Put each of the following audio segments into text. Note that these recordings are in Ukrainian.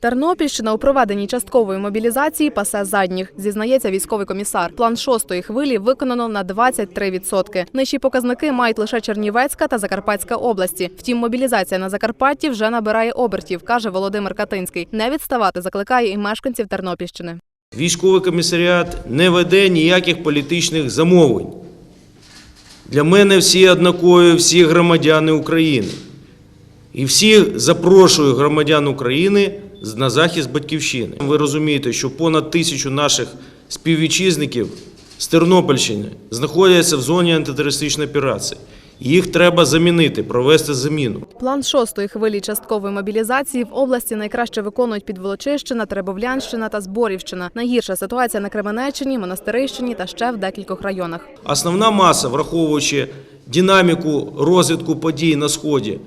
Тернопільщина у проведенні часткової мобілізації пасе задніх, зізнається військовий комісар. План шостої хвилі виконано на 23%. Нижчі показники мають лише Чернівецька та Закарпатська області. Втім, мобілізація на Закарпатті вже набирає обертів, каже Володимир Катинський. Не відставати закликає і мешканців Тернопільщини. Військовий комісаріат не веде ніяких політичних замовлень. Для мене всі однакові, всі громадяни України. І всіх запрошую громадян України на захист батьківщини. Ви розумієте, що понад тисячу наших співвітчизників з Тернопільщини знаходяться в зоні антитерористичної операції. Їх треба замінити, провести заміну. План шостої хвилі часткової мобілізації в області найкраще виконують Підволочищина, Теребовлянщина та Зборівщина. Найгірша ситуація на Кременеччині, Монастирищині та ще в декількох районах. Основна маса, враховуючи динаміку розвитку подій на Сході,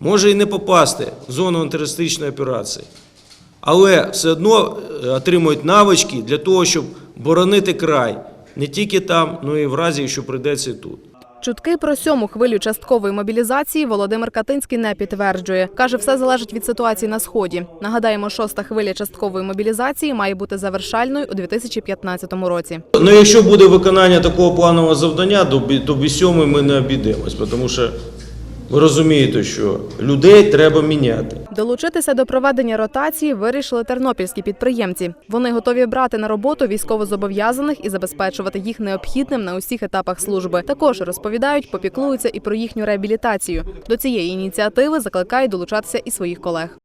може і не попасти в зону антитерористичної операції, але все одно е, отримують навички для того, щоб боронити край не тільки там, але й в разі, якщо прийдеться тут. Чутки про сьому хвилю часткової мобілізації Володимир Катинський не підтверджує. Каже, все залежить від ситуації на сході. Нагадаємо, шоста хвиля часткової мобілізації має бути завершальною у 2015 році. Ну, якщо буде виконання такого планового завдання, то бі- сьомої ми не обійдемось, тому що ви розумієте, що людей треба міняти. Долучитися до проведення ротації вирішили тернопільські підприємці. Вони готові брати на роботу військовозобов'язаних і забезпечувати їх необхідним на усіх етапах служби. Також розповідають, попіклуються і про їхню реабілітацію. До цієї ініціативи закликають долучатися і своїх колег.